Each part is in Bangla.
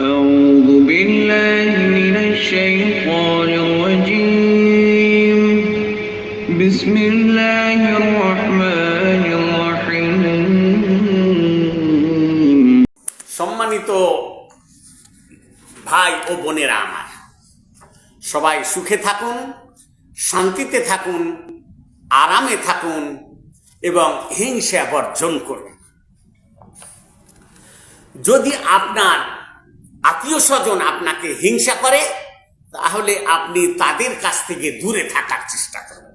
أعوذ بالله من الشيطان الرجيم بسم الله الرحمن الرحيم সম্মানিত ভাই ও বোনেরা আমার সবাই সুখে থাকুন শান্তিতে থাকুন আরামে থাকুন এবং হিংসা বর্জন করুন যদি আপনার আত্মীয় স্বজন আপনাকে হিংসা করে, তাহলে আপনি তাদের কাছ থেকে দূরে থাকার চেষ্টা করুন।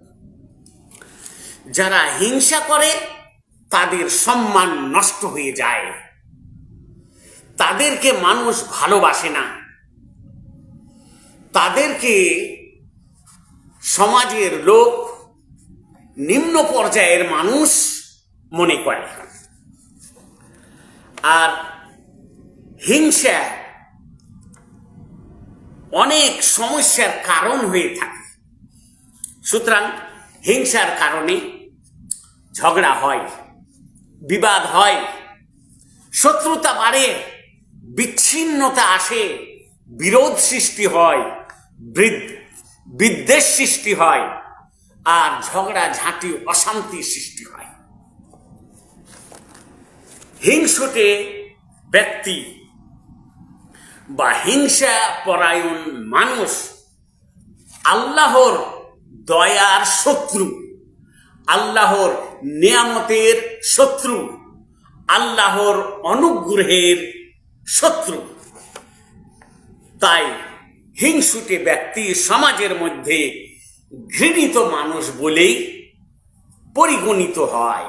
যারা হিংসা করে, তাদের সম্মান নষ্ট হয়ে যায়। তাদেরকে মানুষ ভালোবাসে না। তাদেরকে সমাজের লোক, নিম্ন পর্যায়ের মানুষ মনে করে। আর হিংসা অনেক সমস্যার কারণ হয়ে থাকে। সুতরাং হিংসার কারণে ঝগড়া হয়, বিবাদ হয়, শত্রুতা বাড়ে, বিচ্ছিন্নতা আসে, বিরোধ সৃষ্টি হয়, বৃদ- বিদ্বেষ সৃষ্টি হয়, আর ঝগড়া, ঝাঁটি, অশান্তি সৃষ্টি হয়। হিংসুটে ব্যক্তি বা হিংসা পরায়ণ মানুষ আল্লাহর দয়ার শত্রু, আল্লাহর নিয়ামতের শত্রু, আল্লাহর অনুগ্রহের শত্রু। তাই হিংসুটে ব্যক্তি সমাজের মধ্যে ঘৃণিত মানুষ বলেই পরিগণিত হয়।